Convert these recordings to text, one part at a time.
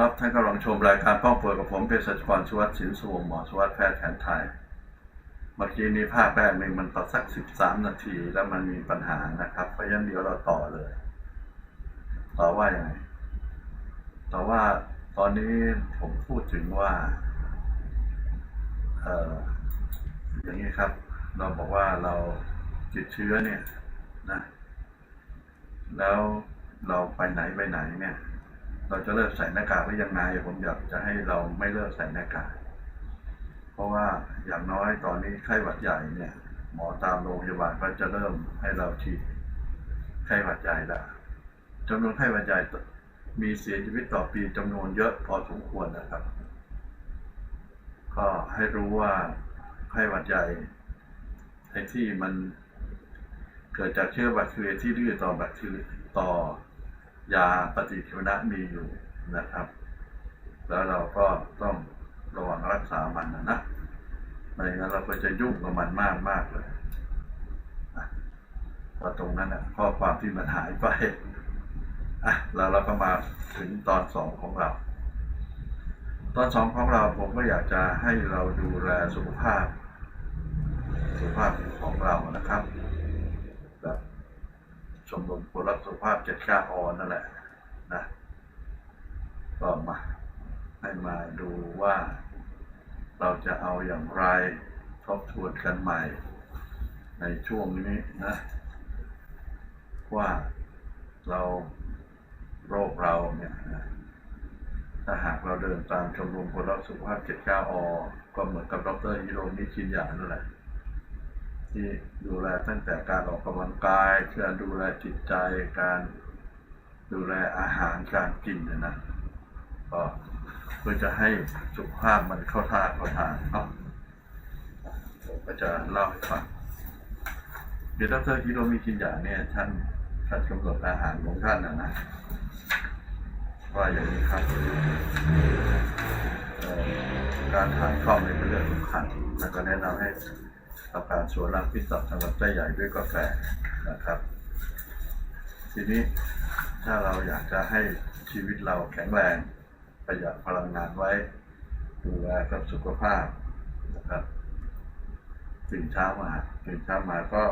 ครับท่านกำลังชมรายการป้องป่วยกับผมเภสัชกรชวัตสินสวงหมอชวัตแพทย์แผนไทย เมื่อกี้นี้ภาคแรกหนึ่งมันต่อสักสิบสามนาทีแล้วมันมีปัญหานะครับ เพราะฉะนั้นเดี๋ยวเราต่อเลย ต่อว่าอย่างไรต่อว่าตอนนี้ผมพูดถึงว่า เอ่ออย่างนี้ครับ เราบอกว่าเราติดเชื้อเนี่ยนะ แล้วเราไปไหนไปไหนเนี่ย เราจะเลิกใส่หน้ากากหรือยังไงผมอยากจะให้เราไม่เลิกใส่หน้ากากเพราะว่าอย่างน้อยตอนนี้ไข้หวัดใหญ่เนี่ย หมอตามโรงพยาบาลก็จะเริ่มให้เราฉีดไข้หวัดใหญ่ละจำนวนไข้หวัดใหญ่มีเสียชีวิตต่อปีจำนวนเยอะพอสมควรนะครับ ก็ให้รู้ว่าไข้หวัดใหญ่ไอ้ที่มันเกิดจากเชื้อแบคทีเรียที่ดื้อต่อแบคทีเรียต่อ ยาปฏิชีวนะมีอยู่นะครับ แล้วเราก็ต้องระวังรักษามันนะนะไม่งั้นเราก็จะยุ่งกับมันมากมากเลยอะเพราตรงนั้นนะข้อความที่มันหายไปอะแล้วเราก็มาถึงตอนสองของเรา ตอนสองของเราผมก็อยากจะให้เราดูแลสุขภาพ สุขภาพของเรานะครับ ชมรมคนรักสุขภาพเจ็ดก้าออนนั่นแหละนะก็มาให้มาดูว่าเราจะเอาอย่างไรทบทวนกันใหม่ ในช่วงนี้นะ ว่าเราโรคเราเนี่ยนะถ้าหากเราเดินตามชมรมคนรักสุขภาพ79อก็เหมือนกับดรฮิโรมิชินยานั่นแหละ ที่ดูแลตั้งแต่การออกกำลังกายการดูแลจิตใจการดูแลอาหารการกินเนี่ยนะก็เพื่อจะให้สุขภาพมันเข้าท่าเข้าทางเนาะผมก็จะเล่าให้ฟังเดี๋ยวดรฮิโรมิชินยาเนี่ยท่านท่านกำหนดอาหารของท่านนะนะว่าอย่างนี้ครับการทานข้าวในเป็นเรื่องสำคัญแล้วก็แนะนำให้ ทำการสวนรักพิษสับสำหรับไส้ใหญ่ด้วยกาแฟนะครับ ทีนี้ถ้าเราอยากจะให้ชีวิตเราแข็งแรงประหยัดพลังงานไว้ ดูแลกับสุขภาพนะครับตื่นเช้ามาตื่นเช้ามาก็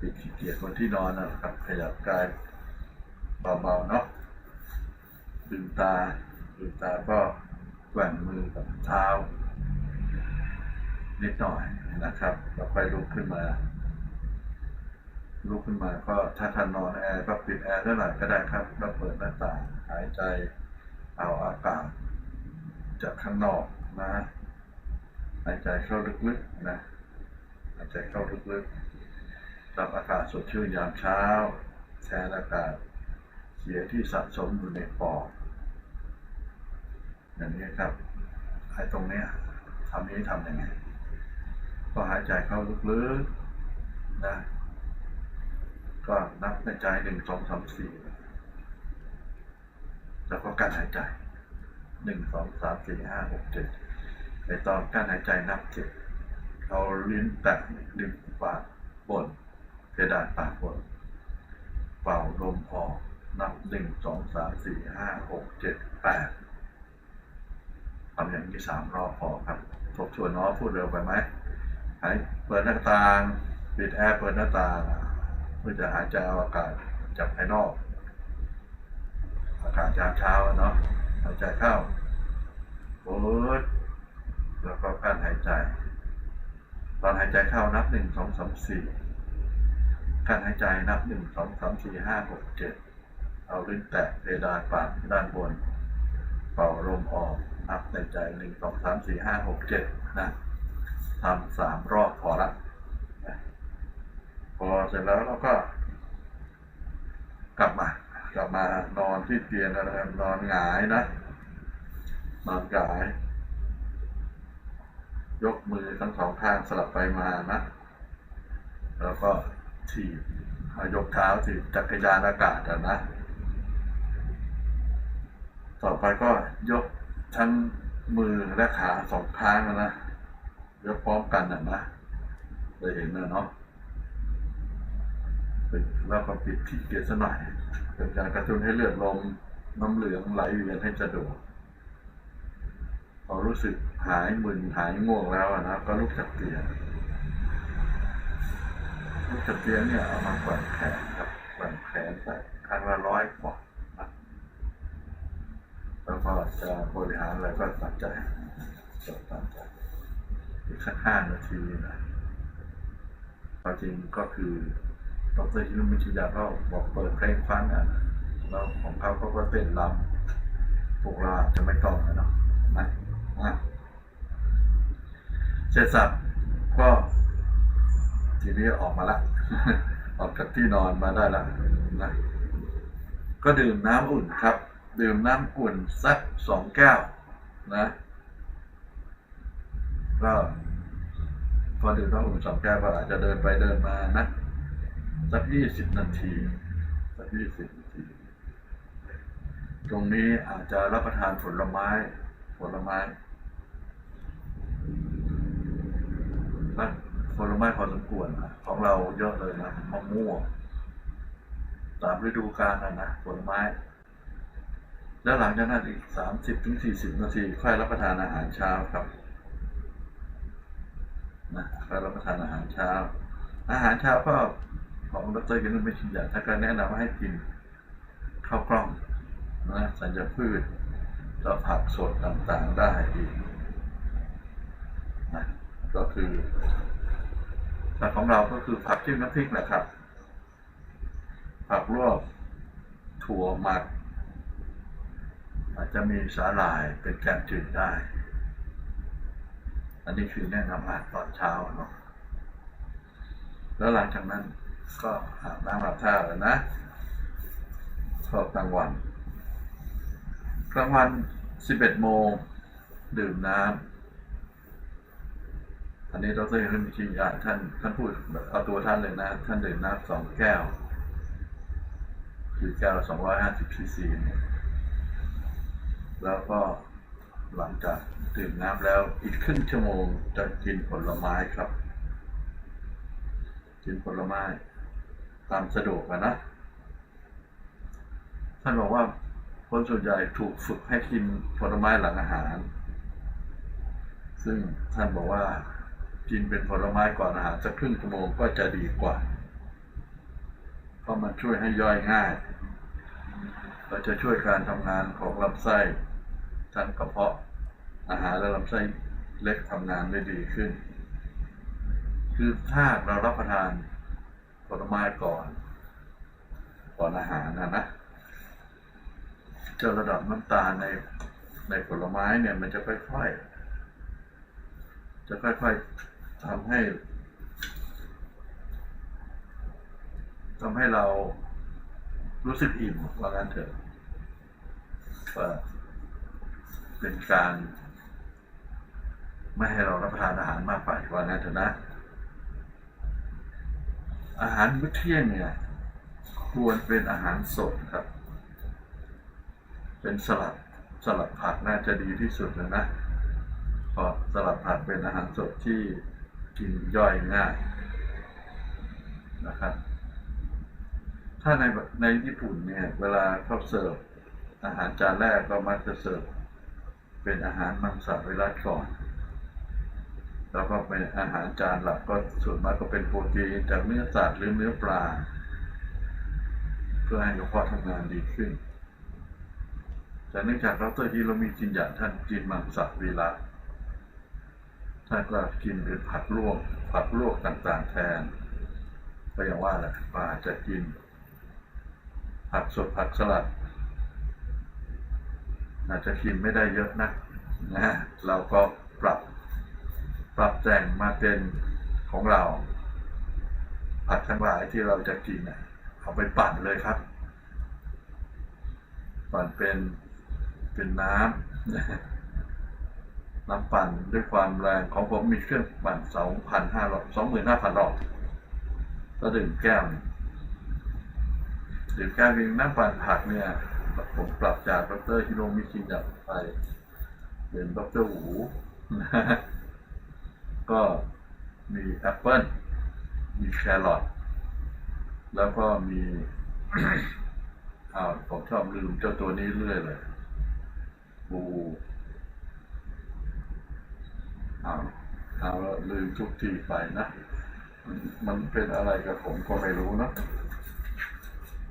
ปิดขี้เกียจบนที่นอนนะครับ ขยับกายเบาๆเนาะลืมตาลืมตาก็แกว่งมือกับเท้า นิดหน่อยนะครับแล้วค่อยลุกขึ้นมาลุกขึ้นมาก็ถ้าท่านนอนแอร์ก็ปิดแอร์เท่าไหร่ก็ได้ครับแล้วเปิดหน้าต่างหายใจเอาอากาศจากข้างนอกนะหายใจเข้าลึกๆนะหายใจเข้าลึกๆรับอากาศสดชื่นยามเช้าแทนอากาศเสียที่สะสมอยู่ในปอดอย่างนี้ครับไอ้ตรงเนี้ยทำนี้ทำยังไง ก็หายใจเข้าลึกๆนะ ก็นับในใจหนึ่งสองสามสี่แล้วก็การหายใจหนึ่งสองสามสี่ห้าหกเจ็ดในตอนการหายใจนับเจ็ดเอาลิ้นแตะริมปากบนเพดานปากบนเป่าลมออกนับหนึ่งสองสามสี่ห้าหกเจ็ดแปดทำอย่างนี้สามรอบพอครับทบทวนน้อพูดเร็วไปไหม หายเปิดหน้าต่างปิดแอร์เปิดหน้าต่างเพื่อจะหายใจเอาอากาศจากภายนอก อากาศยามเช้าเนาะหายใจเข้าปูดแล้วก็การหายใจ ตอนหายใจเข้านับหนึ่งสองสามสี่การหายใจนับหนึ่งสองสามสี่ห้าหกเจ็ดเอาลิ้นแตะเพดานปากด้านบน เป่าลมออกนับในใจหนึ่งสองสามสี่ห้าหกเจ็ดนะ ทำสามรอบพอละพอเสร็จแล้วเราก็ กลับมา กลับมานอนที่เตียงนะครับนอนหงายนะ นอนหงาย ยกมือทั้งสองข้างสลับไปมานะ แล้วก็ถีบอายกเท้าถีบจักรยานอากาศอะนะ ต่อไปก็ยกทั้งมือและขาสองข้างนะ ยกพร้อมกันอะนะได้เห็นนะเนาะเป็นแล้วก็ปิดที่เกียรสหน่อยเป็นการกระตุ้นให้เลือดลมน้ำเหลืองไหลเวียนให้สะดวกพอรู้สึกหายมึนหายง่วงแล้วนะก็ลุกจากเตียงลุกจากเตียงเนี่ยเอามาแกว่งแขนครับแกว่งแขนไปครั้งละร้อยกว่านะแล้วก็จะบริหารอะไรก็ตัดใจจดตัดใจอีก สักห้านาทีนะความจริงก็คือดรชินุมิชิยาก็บอกเปิดเพลงฟังอะแล้วของเขาเขาก็เต้นรำพวกเราจจะไม่ต้องนะเนาะนะนะเสร็จสับก็ทีนี้ออกมาละ ออกจากที่นอนมาได้ละนะก็ดื่มน้ำอุ่นครับ ดื่มน้ำอุ่นสักสองแก้วนะก็ พอดื่มน้อุ่นสองแก้วก็อาจจะเดินไปเดินมานะ สักยี่สิบนาที สักยี่สิบนาที ตรงนี้อาจจะรับประทานผลไม้ ผลไม้และผลไม้พอสมควรนะของเราเยอะเลยนะมะม่วงตามฤดูกาลนะนะผลไม้ แล้วหลังจากนั้นอีกสามสิบถึงสี่สิบนาที ค่อยรับประทานอาหารเช้าครับ นะค่อยรับประทานอาหารเช้า อาหารเช้าก็ของดรกินไม่ชินยาท่านก็แนะนำว่าให้กินข้าวกล้องนะสัญญพืชแล้วผักสดต่างๆได้อีกนะก็คือแต่ของเราก็คือผักจิ้มน้ำพริกนะครับ ผักลวกถั่วหมัก อาจจะมีสาหร่ายเป็นแกงจืดได้ อันนี้คือแนะนำอาหารตอนเช้าเนาะแล้วหลังจากนั้นก็อาบน้ำอาบท่าแล้วนะพอกลางวันกลางวัน11โมงดื่มน้ำอันนี้ดรเฮนมิชิยะท่านท่านพูดเอาตัวท่านเลยนะ ท่านดื่มน้ำสองแก้ว คือแก้วละ250ซีซีเนี่ยแล้วก็ หลังจากดื่มน้ำแล้วอีกครึ่งชั่วโมงจะกินผลไม้ครับ กินผลไม้ ตามสะดวกนะท่านบอกว่าคนส่วนใหญ่ถูกฝึกให้กินผลไม้หลังอาหาร ซึ่งท่านบอกว่า กินเป็นผลไม้ก่อนอาหารสักครึ่งชั่วโมงก็จะดีกว่า เพราะมันช่วยให้ย่อยง่ายเราจะช่วยการทำงานของลำไส้ ทั้งกระเพาะอาหารและลำไส้เล็กทำงานได้ดีขึ้น คือถ้าเรารับประทานผลไม้ก่อน ก่อนอาหารนะนะเจะระดับน้ำตาลในในผลไม้เนี่ยมันจะค่อยๆ จะค่อยๆทำให้ทำให้เรารู้สึกอิ่มว่างั้นเถอะว่ เป็นการไม่ให้เรารับประทานอาหารมากไปว่างั้นเถอะนะ อาหารมื้อเที่ยงเนี่ย ควรเป็นอาหารสดครับ เป็นสลัดสลัดผักน่าจะดีที่สุดเลยนะเพราะสลัดผักเป็นอาหารสดที่กินย่อยง่ายนะครับ ถ้าในในญี่ปุ่นเนี่ย เวลาเขาเสิร์ฟอาหารจานแรกก็มักจะเสิร์ฟ เป็นอาหารมังสวิรัตก่อน แล้วก็เป็นอาหารจานหลักก็ส่วนมากก็เป็นโปรตีนจากเนื้อสัตว์หรือเนื้อปลา เพื่อให้กระเพาะทำงานดีขึ้น แต่เนื่องจากดรฮิโรมิจินยะท่านกินมังสวิรัตท่านก็กินเป็นผักลวกผักลวกต่างๆแทนก็อย่างว่าแหละว่าจะกินผักสดผักสลัด อาจจะกินไม่ได้เยอะนักนะเราก็ปรับปรับแต่งมาเป็นของเรา ผักทั้งหลายที่เราจะกินเอาไปปั่นเลยครับ ปั่นเป็นเป็นน้ำน้ำปั่นด้วยความแรงของผมมีเครื่องปั่นสองพันห้าร้อยสองหมื่นห้าพันรอบก็ดื่มแก้วดื่มแก้วนึงน้ำปั่นผักเนี่ย ผมปรับจากดรฮิโรมิชินยะไปเป็นดรหูก็มีแอปเปิลมีแครอทแล้วก็มีอ้าวผมชอบลืมเจ้าตัวนี้เรื่อยเลยบูอ้าวเอาละลืมทุกทีไปนะ มันเป็นอะไรกับผมก็ไม่รู้นะ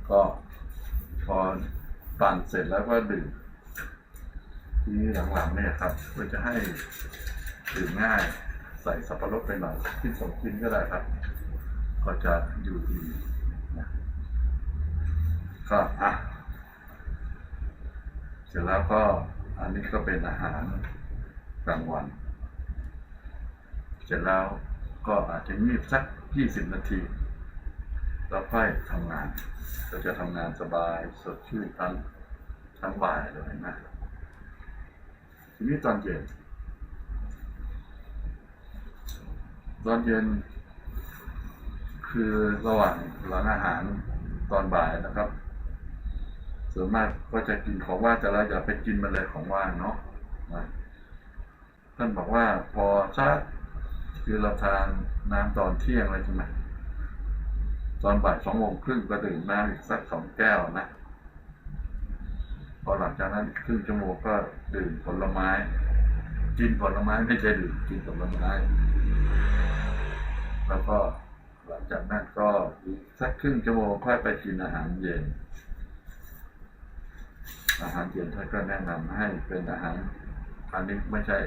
ก็พอ ปั่นเสร็จแล้วก็ดื่มทีนี้หลังๆเนี่ยครับเพื่อจะให้ดื่มง่ายใส่สับปะรดไปหน่อยกินสองกินก็ได้ครับ ก็จะอยู่ดีนะก็อะเสร็จแล้วก็อันนี้ก็เป็นอาหารกลางวัน เสร็จแล้วก็อาจจะงีบสักยี่สิบนาที แล้วค่อยทำงานก็จะทำงานสบายสดชื่นทั้งทั้งบ่ายเลยนะ ทีนี้ตอนเย็น ตอนเย็น คือระหว่างหลังอาหารตอนบ่ายนะครับ ส่วนมากก็จะกินของว่างแต่เราอย่าไปกินมันเลยของว่างเนาะนะท่านบอกว่าพอสักคือเราทานน้ำตอนเที่ยงเลยใช่ไหม ตอนบ่ายสองโมงครึ่งก็ดื่มน้ำอีกสักสองแก้วนะ พอหลังจากนั้นครึ่งชั่วโมงก็ดื่มผลไม้ กินผลไม้ไม่ใช่ดื่มกินผลไม้ แล้วก็หลังจากนั้นก็อีกสักครึ่งชั่วโมงค่อยไปกินอาหารเย็น อาหารเย็นท่านก็แนะนำให้เป็นอาหาร อันนี้ไม่ใช่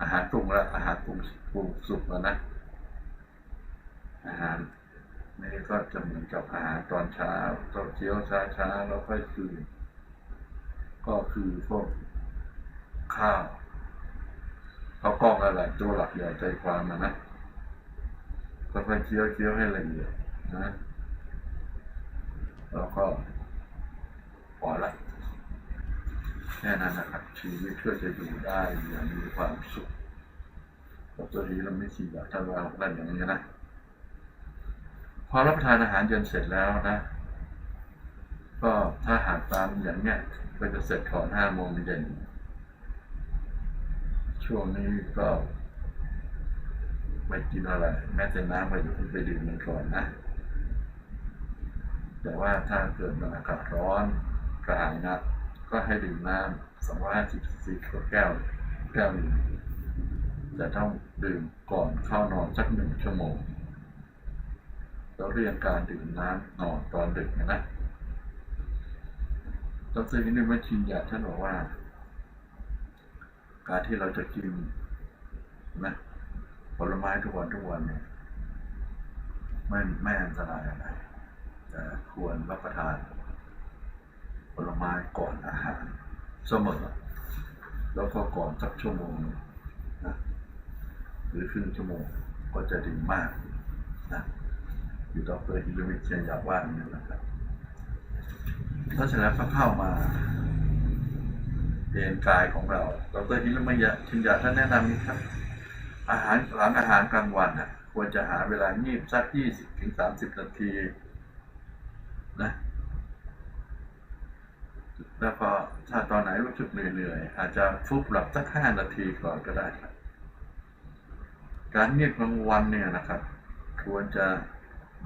อาหารปรุงละอาหารปรุงปรุงสุกแล้วนะ อาหาร นี่ก็จะเหมือนกับอาหารตอนเช้าตอนเช้าช้าช้าๆแล้วค่อยคืนก็คือพวกข้าวข้าวกล้องอะไรตัวหลักใหญ่ใจความนะนะก็ค่อยเคี้ยวเคี้ยวให้ละเอียดนะแล้วก็พอละแค่นั้นนะครับชีวิตเพื่อจะอยู่ได้อย่างมีความสุขแต่ตัวนี้เราไม่ชีอยากทำเราได้อย่างนี้นะ อรับประทานอาหารเย็นเสร็จแล้วนะ ก็ถ้าหากตามอย่างเนี้ยก็จะเสร็จก่อนห้าโมงเย็นช่วงนี้ก็ไม่กินอะไร แม้แต่น้ำก็อยู่ที่ไปดื่มมันก่อนนะ แต่ว่าถ้าเกิดมันอากาศร้อนกระหายนักก็ให้ดื่มน้ำ250ซีซีแก้วแก้วหนึ่งแต่ต้องดื่มก่อนเข้านอนสักหนึ่งชั่วโมง แล้วเรียงการดื่มน้ำนอนตอนดึกนะนะดรนิมิตชินยาท่านบอกว่า การที่เราจะกินนะผลไม้ทุกวันทุกวันเนี่ยไม่ไม่อันตรายอะไรแต่ควรรับประทาน ผลไม้ก่อนอาหารเสมอ แล้วก็ก่อนสักชั่วโมงหนึ่งนะหรือครึ่งชั่วโมงก็จะดีมากนะ อยู่ดรฮิโรมิเชียนอยากว่าอย่างนี้นะครับถ้าเสร็จแล้วก็เข้ามาเรียนกายของเราดรฮิโรมิชินยาท่านแนะนำนี้ครับ อาหารหลังอาหารกลางวันน่ะ ควรจะหาเวลางีบสักยี่สิบถึงสามสิบนาทีนะแล้วก็ถ้าตอนไหนรู้สึกเหนื่อยๆอาจจะฟุบหลับสักห้านาทีก่อนก็ได้ครับ การเงียบกลางวันเนี่ยนะครับ ควรจะ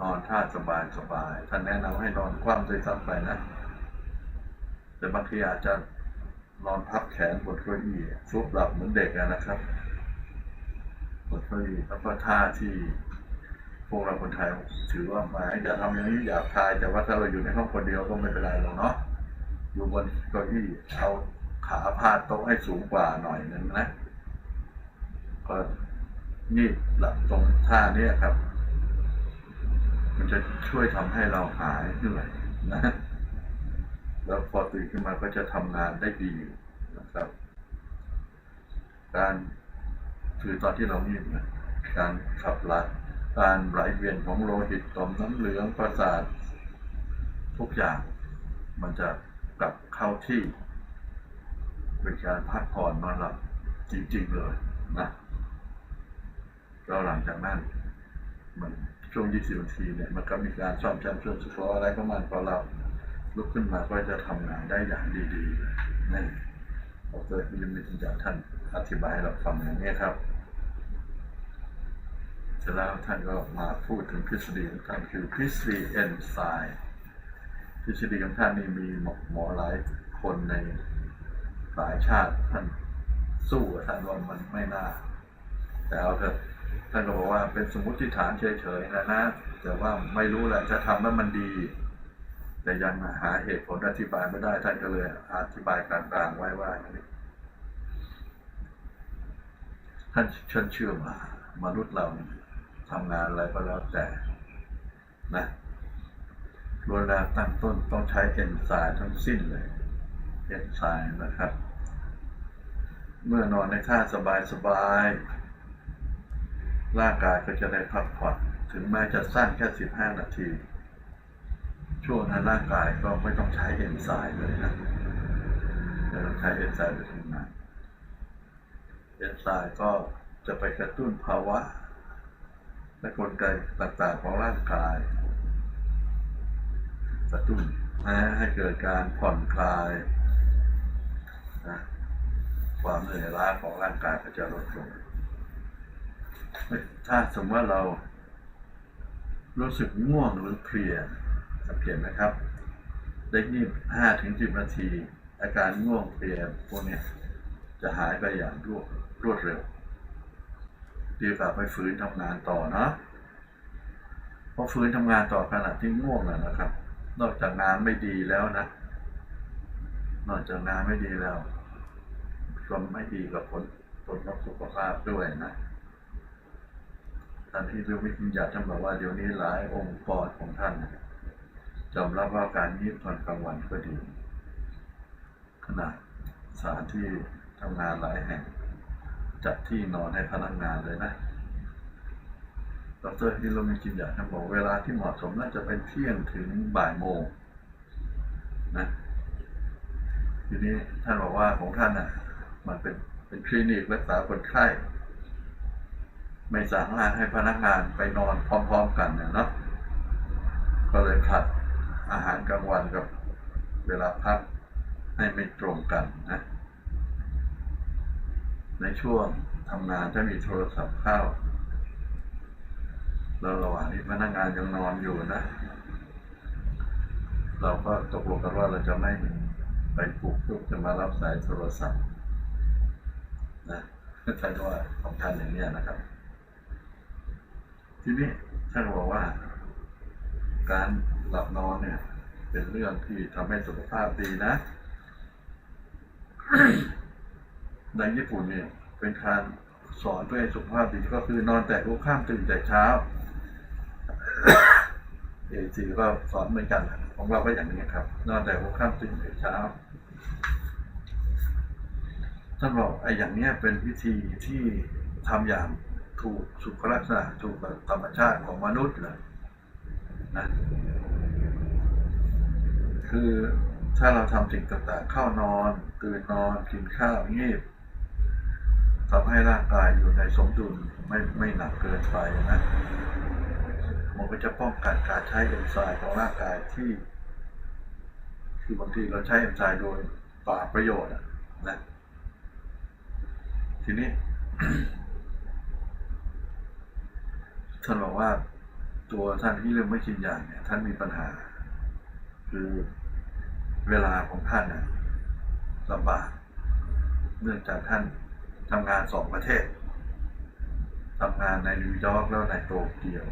นอนท่าสบายสบายท่านแนะนำให้นอนคว่ำด้วยซ้ำไปนะ แต่บางทีอาจจะนอนพับแขนบนเก้าอี้ฟุบหลับเหมือนเด็กนะครับบนเก้าอี้แล้วก็ท่าที่พวกเราคนไทยถือว่าหมายอย่าทำอย่างนี้อย่าทายแต่ว่าถ้าเราอยู่ในห้องคนเดียวก็ไม่เป็นไรหรอกเนาะอยู่บนเก้าอี้เอาขาพาดโต๊ะให้สูงกว่าหน่อยนึงนะก็นี่หลับตรงท่าเนี้ยครับ มันจะช่วยทำให้เราหายเหนื่อยนะแล้วพอตื่นขึ้นมาก็จะทำงานได้ดีนะครับ การคือตอนที่เรางีบนะการขับหลการไหลเวียนของโลหิตต่อมน้ำเหลืองประสาททุกอย่างมันจะกลับเข้าที่เป็นการพักผ่อนนอนหลับจริงๆเลยนะแล้วหลังจากนั้นมัน ช่วง 20 นาทีเนี่ยมันก็มีการซ่อมแซมส่วนสุขอะไรของมันพอเราลุกขึ้นมาก็จะทำงานได้อย่างดีๆนี่ดรวิลมิทจากท่านอธิบายให้เราฟังอย่างนี้ครับเสร็จแล้วท่านก็มาพูดถึงทฤษฎีของท่านคือทฤษฎีเอนไซม์ทฤษฎีของท่านนี่มีหมอหมอหลายคนในหลายชาติท่านสู้กับท่านว่ามันไม่น่า แต่เอาเถอะ ท่านก็บอกว่าเป็นสมมติฐานเฉยๆนะนะ แต่ว่าไม่รู้แหละจะทำแล้วมันดี แต่ยังหาเหตุผลอธิบายไม่ได้ท่านก็เลยอธิบายกลางๆไว้ว่าอย่างนี้ท่านเชิญเชื่อมามนุษย์เรามีทำงานอะไรก็แล้วแต่นะเวลาตั้งต้นต้องใช้เอนไซม์ทั้งสิ้นเลยเอนไซม์นะครับ เมื่อนอนในท่าสบายๆ ร่างกายก็จะได้พักผ่อนถึงแม้จะสั้นแค่ 15 นาที ช่วงนั้นร่างกายก็ไม่ต้องใช้เอนไซม์เลยนะไม่ต้องใช้เอนไซม์ไปทำงานเอนไซม์ก็จะไปกระตุ้นภาวะ และกลไกต่างๆของร่างกายกระตุ้นนะให้เกิดการผ่อนคลายนะความเหนื่อยล้าของร่างกายก็จะลดลง ถ้าสมมติว่าเรารู้สึกง่วงหรือเพลียสังเกตไหมครับเด็กนี่ห้าถึงสิบนาที อาการง่วงเพลียพวกนี้จะหายไปอย่างรวดรวดเร็ว ดีกว่าไปฝืนทำงานต่อเนาะพอฝืนทำงานต่อขณะที่ง่วงแล้วนะครับ นอกจากงานไม่ดีแล้วนะ นอกจากงานไม่ดีแล้วก็ไม่ดีกับผลผลกับสุขภาพด้วยนะ ท่านที่เรู้วิทยาท่านบอกว่าเดี๋ยวนี้หลายองค์กรของท่านยอมรับว่าการยีบตอนกลางวันก็ดี ขนาดสถานที่ทำงานหลายแห่ง จัดที่นอนให้พนักงานเลยนะดรฮิโรมิจินยาท่านบอกเวลาที่เหมาะสมน่าจะเป็นเที่ยงถึงบ่ายโมงนะทีนี้ท่านบอกว่าของท่านอะ มันเป็นเป็นคลินิกรักษาคนไข้ ไม่สามารถให้พนักงานไปนอนพร้อม ๆ กันเนี่ยเนาะก็เลยผลัดอาหารกลางวันกับเวลาพักให้ไม่ตรงกันนะ ในช่วงทำงานถ้ามีโทรศัพท์เข้าแล้วระหว่างที่พนักงานยังนอนอยู่นะ เราก็ตกลงกันว่าเราจะไม่ไปปลุกลูกจะมารับสายโทรศัพท์นะท่านก็ว่าของท่านอย่างนี้นะครับ ทีนี้ท่านบอกว่า การหลับนอนเนี่ย เป็นเรื่องที่ทำให้สุขภาพดีนะ ในญี่ปุ่นเนี่ย เป็นการสอนเพื่อให้สุขภาพดีก็คือนอนแต่หัวข้ามตื่นแต่เช้าเอซีก็สอนเหมือนกันของเราก็อย่างนี้ครับ นอนแต่หัวข้ามตื่นแต่เช้าท่านบอกไอ้อย่างเนี้ยเป็นวิธีที่ทำอย่าง ถูกสุขลักษณะถูกธรรมชาติของมนุษย์เลยนะคือถ้าเราทำสิ่งต่างๆ เข้านอนตื่นนอนกินข้าวงีบทำให้ร่างกายอยู่ในสมดุลไม่ไม่หนักเกินไปนะมันก็จะป้องกันการใช้เอนไซม์ของร่างกายที่คือบางทีเราใช้เอนไซม์โดยป่าประโยชน์นะทีนี้ ท่านบอกว่าตัวท่านที่เรื่องไม่ชินยาเนี่ย ท่านมีปัญหา คือเวลาของท่านน่ะลำบากเนื่องจากท่านทำงานสองประเทศทำงานในนิวยอร์กแล้วในโตเกียว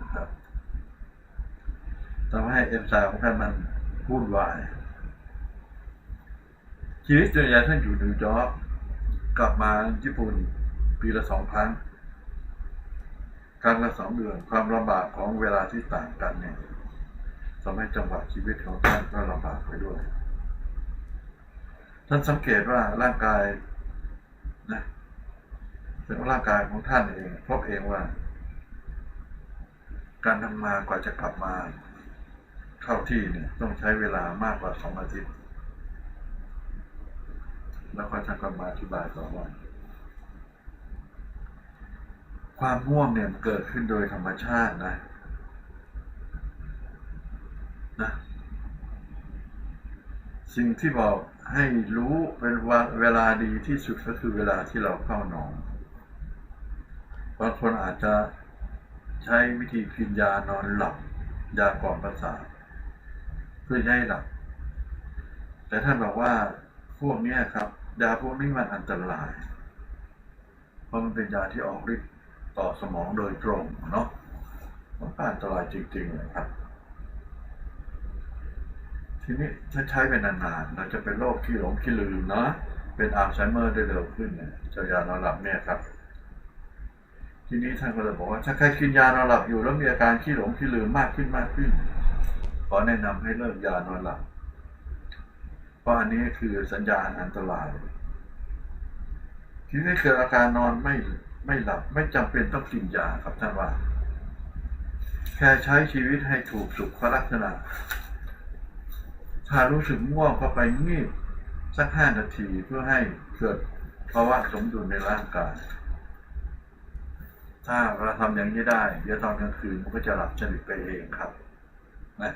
นะครับทำให้เอ็มไซม์ของท่านมันวุ่นวายชีวิตส่วนใหญ่ท่านอยู่นิวยอร์กกลับมาญี่ปุ่นปีละสองครั้ง ครั้งละสองเดือน ความลำบากของเวลาที่ต่างกันเนี่ยทำให้จังหวะชีวิตของท่านก็ลำบากไปด้วย ท่านสังเกตว่าร่างกายนะเป็นร่างกายของท่านเองพบเองว่า การทำงานกว่าจะกลับมาเข้าที่เนี่ยต้องใช้เวลามากกว่าสองอาทิตย์ แล้วก็ท่านก็มาอธิบายต่อว่า ความง่วงเนี่ยเกิดขึ้นโดยธรรมชาตินะนะสิ่งที่บอกให้รู้เป็นว่าเวลาดีที่สุดก็คือเวลาที่เราเข้านอนบางคนอาจจะใช้วิธีกินยานอนหลับ ยากล่อมประสาทเพื่อให้หลับ แต่ท่านบอกว่าพวกนี้ครับ ยาพวกนี้มันอันตราย เพราะมันเป็นยาที่ออกฤทธิ์ ต่อสมองโดยตรงเนาะมันก็อันตรายจริงๆเลยครับ ทีนี้ถ้าใช้ไปนานๆเราจะเป็นโรคขี้หลงขี้ลืมเนาะเป็นอัลไซเมอร์ได้เร็วขึ้นเนี่ยเจ้ายานอนหลับเนี่ยครับ ทีนี้ท่านก็เลยบอกว่า ถ้าใครกินยานอนหลับอยู่แล้วมีอาการขี้หลงขี้ลืมมากขึ้นมากขึ้นขอแนะนำให้เลิกยานอนหลับเพราะอันนี้คือสัญญาณอันตราย ทีนี้เกิดอาการนอนไม่ ไม่หลับไม่จำเป็นต้องกินยาครับท่านว่า แค่ใช้ชีวิตให้ถูกสุขลักษณะ ถ้ารู้สึกง่วงก็ไปงีบสักห้านาทีเพื่อให้เกิดภาวะสมดุลในร่างกาย ถ้าเราทำอย่างนี้ได้ เดี๋ยวตอนกลางคืนมันก็จะหลับสนิทไปเองครับนะ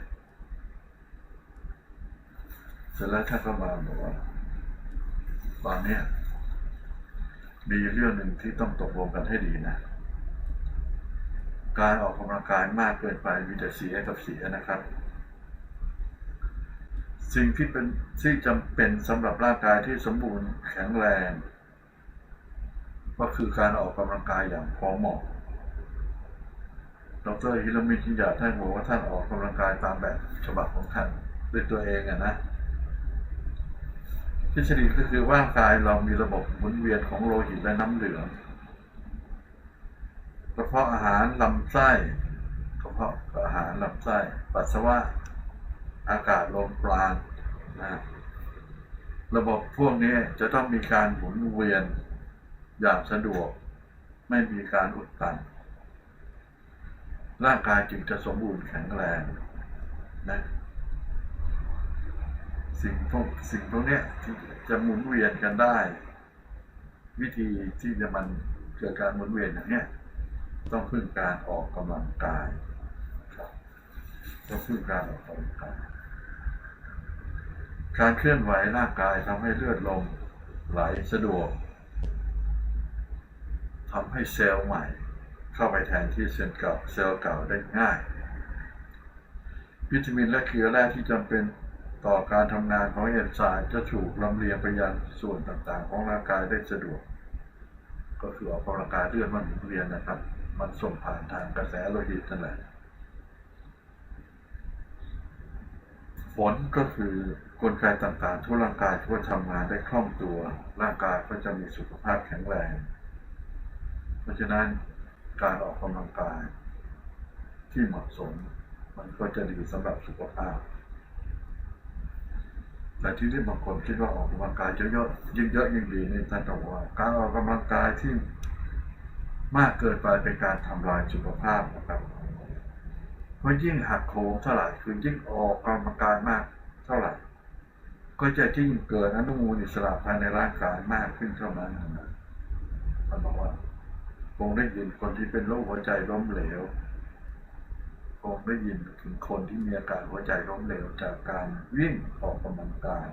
เสร็จแล้วท่านก็มาบอกว่าตอนเนี้ย มีเรื่องหนึ่งที่ต้องตกลงกันให้ดีนะ การออกกำลังกายมากเกินไปมีแต่เสียกับเสียนะครับ สิ่งที่เป็นที่จำเป็นสำหรับร่างกายที่สมบูรณ์แข็งแรง ก็คือการออกกำลังกายอย่างพอเหมาะดรฮิโรมินชิยะท่านบอกว่าท่านออกกำลังกายตามแบบฉบับของท่านด้วยตัวเองอะนะ ทฤษฎีก็คือว่าร่างกายเรามีระบบหมุนเวียนของโลหิตและน้ำเหลืองกระเพาะอาหารลำไส้กระเพาะอาหารลำไส้ ปัสสาวะ อากาศลมปราณนะระบบพวกนี้จะต้องมีการหมุนเวียนอย่างสะดวก ไม่มีการอุดตัน ร่างกายจึงจะสมบูรณ์แข็งแรงนะ สิ่งพวกสิ่งพวกเนี้จะหมุนเวียนกันได้ วิธีที่จะมันเกิดการหมุนเวียนอย่างเนี้ยต้องพึ่งการออกกำลังกายครับต้องพึ่งการออกกำลังกาย การเคลื่อนไหวร่างกายทำให้เลือดลมไหลสะดวกทำให้เซลล์ใหม่ เข้าไปแทนที่เซลล์เก่าเซลล์เก่าได้ง่าย วิตามินและเกลือแร่ที่จำเป็น ต่อการทำงานของเอนไซม์จะถูกลำเลียงไปยังส่วนต่างๆ ของร่างกายได้สะดวก ก็คือออกกำลังกายเลือดมันหมุนเวียนนะครับ มันส่งผ่านทางกระแสโลหิตนั่นแหละผลก็คือกลไกต่างๆ ทั่วร่างกายก็ทำงานได้คล่องตัว ร่างกายก็จะมีสุขภาพแข็งแรง เพราะฉะนั้นการออกกำลังกายที่เหมาะสม มันก็จะดีสำหรับสุขภาพ แต่ที่ที่บางคนคิดว่าออกกำลังกายเยอะๆยิ่งเยอะยิ่งดีนี่ท่านบอกว่าการออกกำลังกายที่มากเกินไปเป็นการทำลายสุขภาพนะครับเพราะยิ่งหักโหมเท่าไหร่คือยิ่งออกกำลังกายมากเท่าไหร่ ก็จะยิ่งเกิดอนุมูลอิสระภายในร่างกายมากขึ้นเท่านั้นนะท่านบอกว่าคงได้ยินคนที่เป็นโรคหัวใจล้มเหลว งได้ยินถึงคนที่มีอาการหัวใจล้มเหลวจากการวิ่งออกกำลังกาย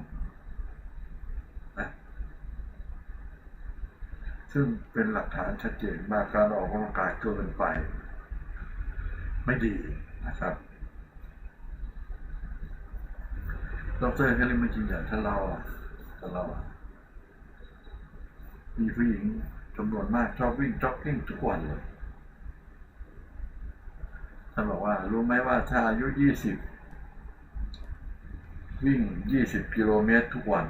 นะซึ่งเป็นหลักฐานชัดเจนมากการออกกำลังกายเกินไป ไม่ดีนะครับดรเฮลิมันจริงอย่างท่านเล่าอะท่านเล่าอะมีผู้หญิงจำนวนมากชอบวิ่งจ็อกกิ้งทุกวันเลย ท่านบอกว่า รู้ไหมว่าถ้าอายุยี่สิบวิ่งยี่สิบกิโลเมตรทุกวัน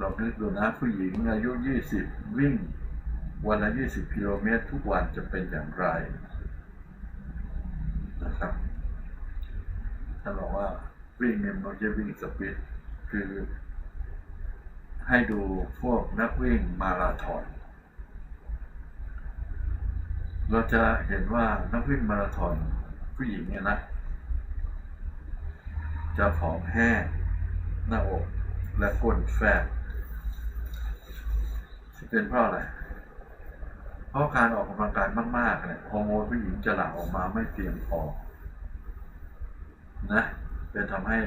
ลองนึกดูนะผู้หญิงอายุยี่สิบวิ่ง วันละยี่สิบกิโลเมตรทุกวันจะเป็นอย่างไรนะครับท่านบอกว่าวิ่งเนี่ยมันจะวิ่งสปีดคือให้ดูพวกนักวิ่งมาราธอน เราจะเห็นว่านักวิ่งมาราธอนผู้หญิงเนี่ยนะจะผอมแห้งหน้าอกและก้นแฟบเป็นเพราะอะไร เพราะการออกกำลังกายมาก ๆ เนี่ยฮอร์โมนผู้หญิงจะหลั่งออกมาไม่เพียงพอนะจะทำให้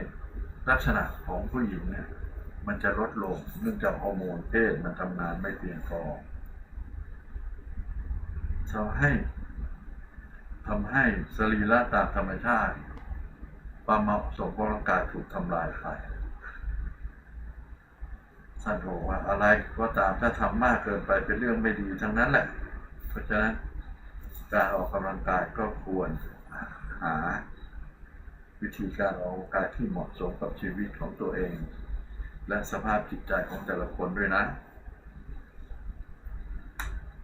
ลักษณะของผู้หญิงเนี่ย มันจะลดลงเนื่องจากฮอร์โมนเพศมันทำงานไม่เพียงพอ ทำให้ทำให้สรีระตามธรรมชาติความเหมาะสมของร่างกายถูกทำลายไปท่านบอกว่าอะไรก็ตามถ้าทำมากเกินไปเป็นเรื่องไม่ดีทั้งนั้นแหละ เพราะฉะนั้นการออกกำลังกายก็ควรหา วิธีการออกกำลังกายที่เหมาะสมกับชีวิตของตัวเอง และสภาพจิตใจของแต่ละคนด้วยนะ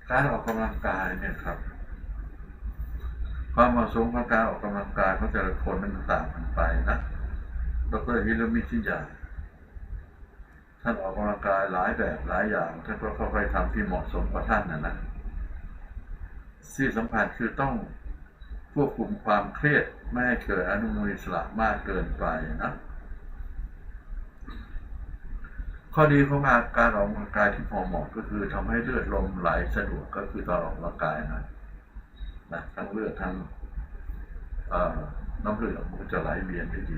การออกกำลังกายเนี่ยครับ ความเหมาะสมของการออกกำลังกายของแต่ละคนมันต่างกันไปนะดรฮิโรมิชิยาท่านออกกำลังกายหลายแบบหลายอย่างท่านก็ค่อยๆทำที่เหมาะสมกับท่านนะนะที่สำคัญคือต้องควบคุมความเครียดไม่ให้เกิดอนุมูลอิสระมากเกินไปนะ ข้อดีของการการออกกำลังกายที่พอเหมาะก็คือทำให้เลือดลมไหลสะดวกก็คือตอนออกกำลังกายนะนะทั้งเลือดทั้งน้ำเลืองมันจะไหลเวียนได้ดี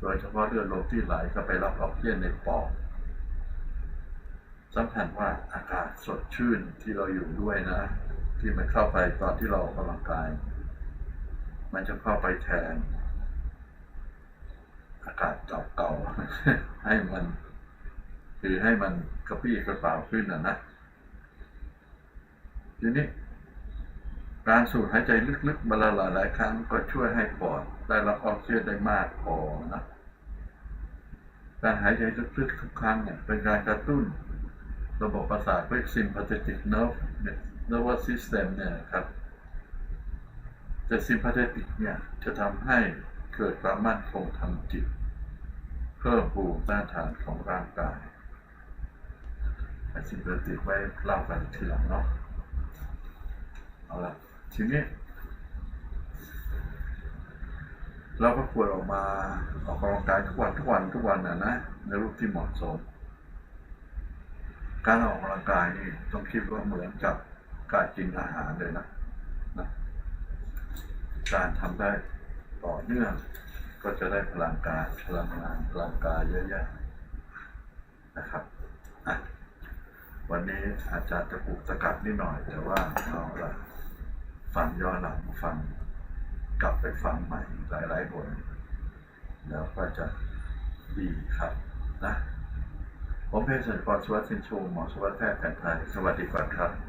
โดยเฉพาะเลือดลมที่ไหลเข้าไปรับออกซิเจนในปอดสำคัญว่าอากาศสดชื่นที่เราอยู่ด้วยนะ ที่มันเข้าไปตอนที่เราออกกำลังกาย มันจะเข้าไปแทน อากาศเก่าๆให้มัน คือให้มันกระปี้กระเป๋าขึ้นนะนะ ทีนี้ การสูดหายใจลึกๆมาละหลายๆครั้งก็ช่วยให้ปอดได้รับออกซิเจนได้มากพอนะการหายใจลึกๆทุกครั้งเนี่ยเป็นการกระตุ้น ระบบประสาทเรียก sympathetic nerve nervous system เนี่ยครับแต่ sympathetic เนี่ยจะทำให้เกิดความมั่นคงทางจิต เพิ่มภูมิต้านทานของร่างกาย ไอ้ sympathetic ไว้เล่ากันทีหลังเนาะเอาละทีนี้เราก็ควรออกมาออกกำลังกายทุกวันทุกวันทุกวันนะนะในรูปที่เหมาะสม การออกกำลังกายนี่ต้องคิดว่าเหมือนกับการกินอาหารเลยนะนะ การทำได้ต่อเนื่องก็จะได้พลังกายพลังงานพลังกายเยอะแยะนะครับอะ วันนี้อาจารย์จะปลุกตะกัดนิดหน่อย แต่ว่าเอาละฟังย้อนหลังฟังกลับไปฟังใหม่หลายๆบทแล้วก็จะดีครับนะผมเพศสัญกรสวัสดิ์สินชูหมอสวัสดิ์แพทย์แผนไทยสวัสดีครับ